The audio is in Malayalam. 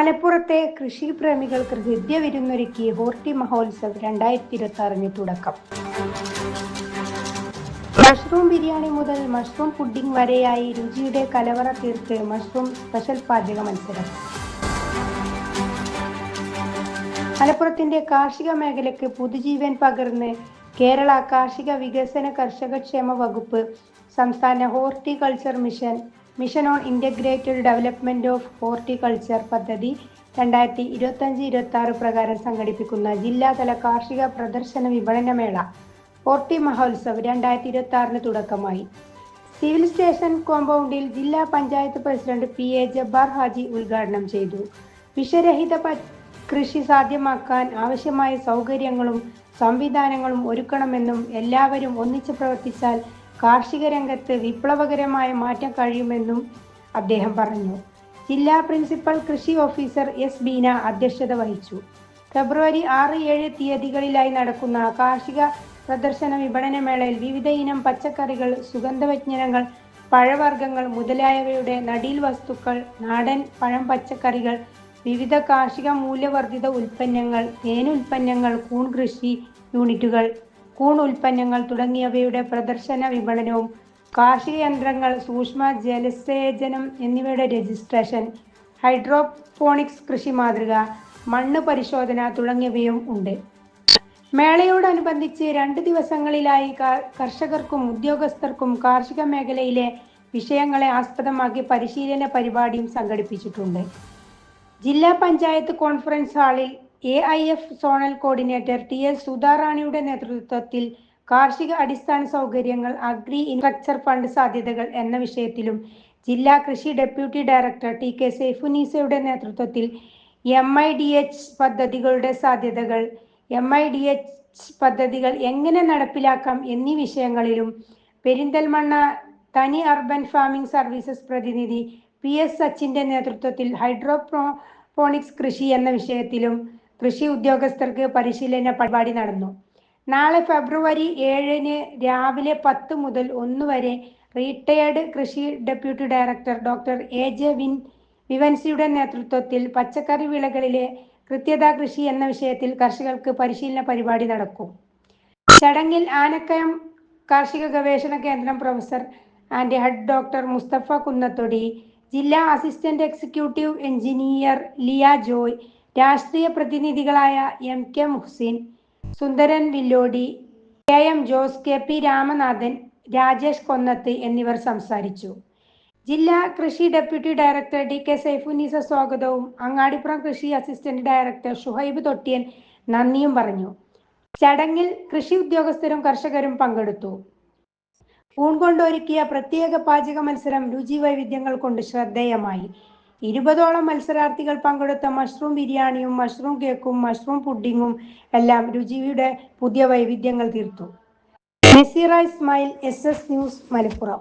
മലപ്പുറത്തെ കൃഷിപ്രേമികൾക്ക് ഹൃദ്യ വിരുന്നൊരുക്കി ഹോർട്ടി മഹോത്സവ് രണ്ടായിരത്തി ഇരുപത്തി ആറിന് തുടക്കം. മഷ്റൂം ബിരിയാണി മുതൽ മഷ്റൂം പുഡിംഗ് വരെയായി രുചിയുടെ കലവറ തീർത്ത് മഷ്റൂം സ്പെഷ്യൽ പാചക മത്സരം. മലപ്പുറത്തിന്റെ കാർഷിക മേഖലയ്ക്ക് പുതുജീവൻ പകർന്ന് കേരള കാർഷിക വികസന കർഷകക്ഷേമ വകുപ്പ് സംസ്ഥാന horticulture mission mission on integrated development of horticulture പദ്ധതി രണ്ടായിരത്തി ഇരുപത്തഞ്ച് ഇരുപത്തി ആറ് പ്രകാരം സംഘടിപ്പിക്കുന്ന ജില്ലാതല കാർഷിക പ്രദർശന വിപണനമേള ഹോർട്ടി മഹോത്സവ് രണ്ടായിരത്തി ഇരുപത്തി ആറിന് തുടക്കമായി. സിവിൽ സ്റ്റേഷൻ കോമ്പൗണ്ടിൽ ജില്ലാ panchayat president P A Jabbar Haji ഉദ്ഘാടനം ചെയ്തു. വിഷരഹിത കൃഷി സാധ്യമാക്കാൻ ആവശ്യമായ സൗകര്യങ്ങളും സംവിധാനങ്ങളും ഒരുക്കണമെന്നും എല്ലാവരും ഒന്നിച്ചു പ്രവർത്തിച്ചാൽ കാർഷിക രംഗത്ത് വിപ്ലവകരമായ മാറ്റം കഴിയുമെന്നും അദ്ദേഹം പറഞ്ഞു. ജില്ലാ പ്രിൻസിപ്പൽ കൃഷി ഓഫീസർ എസ് ബീന അധ്യക്ഷത വഹിച്ചു. ഫെബ്രുവരി ആറ് ഏഴ് തീയതികളിലായി നടക്കുന്ന കാർഷിക പ്രദർശന വിപണനമേളയിൽ വിവിധ ഇനം പച്ചക്കറികൾ സുഗന്ധവ്യഞ്ജനങ്ങൾ പഴവർഗങ്ങൾ മുതലായവയുടെ നടീൽ വസ്തുക്കൾ നാടൻ പഴം പച്ചക്കറികൾ വിവിധ കാർഷിക മൂല്യവർദ്ധിത ഉൽപ്പന്നങ്ങൾ തേനുൽപ്പന്നങ്ങൾ കൂൺ കൃഷി യൂണിറ്റുകൾ കൂൺ ഉൽപ്പന്നങ്ങൾ തുടങ്ങിയവയുടെ പ്രദർശന വിപണനവും കാർഷിക യന്ത്രങ്ങൾ സൂക്ഷ്മ ജലസേചനം എന്നിവയുടെ രജിസ്ട്രേഷൻ ഹൈഡ്രോപോണിക്സ് കൃഷി മാതൃക മണ്ണ് പരിശോധന തുടങ്ങിയവയും ഉണ്ട്. മേളയോടനുബന്ധിച്ച് രണ്ട് ദിവസങ്ങളിലായി കർഷകർക്കും ഉദ്യോഗസ്ഥർക്കും കാർഷിക മേഖലയിലെ വിഷയങ്ങളെ ആസ്പദമാക്കി പരിശീലന പരിപാടിയും സംഘടിപ്പിച്ചിട്ടുണ്ട്. ജില്ലാ പഞ്ചായത്ത് കോൺഫറൻസ് ഹാളിൽ A I F zonal coordinator T S സുധാറാണിയുടെ നേതൃത്വത്തിൽ കാർഷിക അടിസ്ഥാന സൗകര്യങ്ങൾ അഗ്രി ഇൻഫ്രാസ്ട്രക്ചർ ഫണ്ട് സാധ്യതകൾ എന്ന വിഷയത്തിലും ജില്ലാ കൃഷി ഡെപ്യൂട്ടി ഡയറക്ടർ ടി കെ സൈഫുനീസയുടെ നേതൃത്വത്തിൽ എം ഐ ഡി എച്ച് പദ്ധതികളുടെ സാധ്യതകൾ എം ഐ ഡി എച്ച് പദ്ധതികൾ എങ്ങനെ നടപ്പിലാക്കാം എന്നീ വിഷയങ്ങളിലും പെരിന്തൽമണ്ണ തനി അർബൻ ഫാമിംഗ് സർവീസസ് പ്രതിനിധി പി എസ് സച്ചിന്റെ നേതൃത്വത്തിൽ ഹൈഡ്രോപോണിക്സ് കൃഷി എന്ന വിഷയത്തിലും കൃഷി ഉദ്യോഗസ്ഥർക്ക് പരിശീലന പരിപാടി നടന്നു. നാളെ ഫെബ്രുവരി ഏഴിന് രാവിലെ പത്ത് മുതൽ ഒന്ന് വരെ റീട്ടയേർഡ് കൃഷി deputy director doctor A J win വിവൻസിയുടെ നേതൃത്വത്തിൽ പച്ചക്കറി വിളകളിലെ കൃത്യത കൃഷി എന്ന വിഷയത്തിൽ കർഷകർക്ക് പരിശീലന പരിപാടി നടക്കും. ചടങ്ങിൽ ആനക്കയം കാർഷിക ഗവേഷണ കേന്ദ്രം professor and head doctor Mustafa Kunnathodi ജില്ലാ assistant executive engineer Liya Joy രാഷ്ട്രീയ പ്രതിനിധികളായ M K Muhsin Sundaran Villodi K M Jose K P Ramanathan Rajesh Konnath എന്നിവർ സംസാരിച്ചു. ജില്ലാ കൃഷി deputy director D K Saifunisa സ്വാഗതവും അങ്ങാടിപ്പുറം കൃഷി അസിസ്റ്റന്റ് ഡയറക്ടർ ഷുഹൈബ് തൊട്ടിയൻ നന്ദിയും പറഞ്ഞു. ചടങ്ങിൽ കൃഷി ഉദ്യോഗസ്ഥരും കർഷകരും പങ്കെടുത്തു. ഊൺ കൊണ്ടൊരുക്കിയ പ്രത്യേക പാചക മത്സരം രുചി വൈവിധ്യങ്ങൾ കൊണ്ട് ശ്രദ്ധേയമായി. ഇരുപതോളം മത്സരാർത്ഥികൾ പങ്കെടുത്ത മഷ്റൂം ബിരിയാണിയും മഷ്റൂം കേക്കും മഷ്റൂം പുഡിങ്ങും എല്ലാം രുചിയുടെ പുതിയ വൈവിധ്യങ്ങൾ തീർത്തു. Nazeera Ismail S S news Malappuram.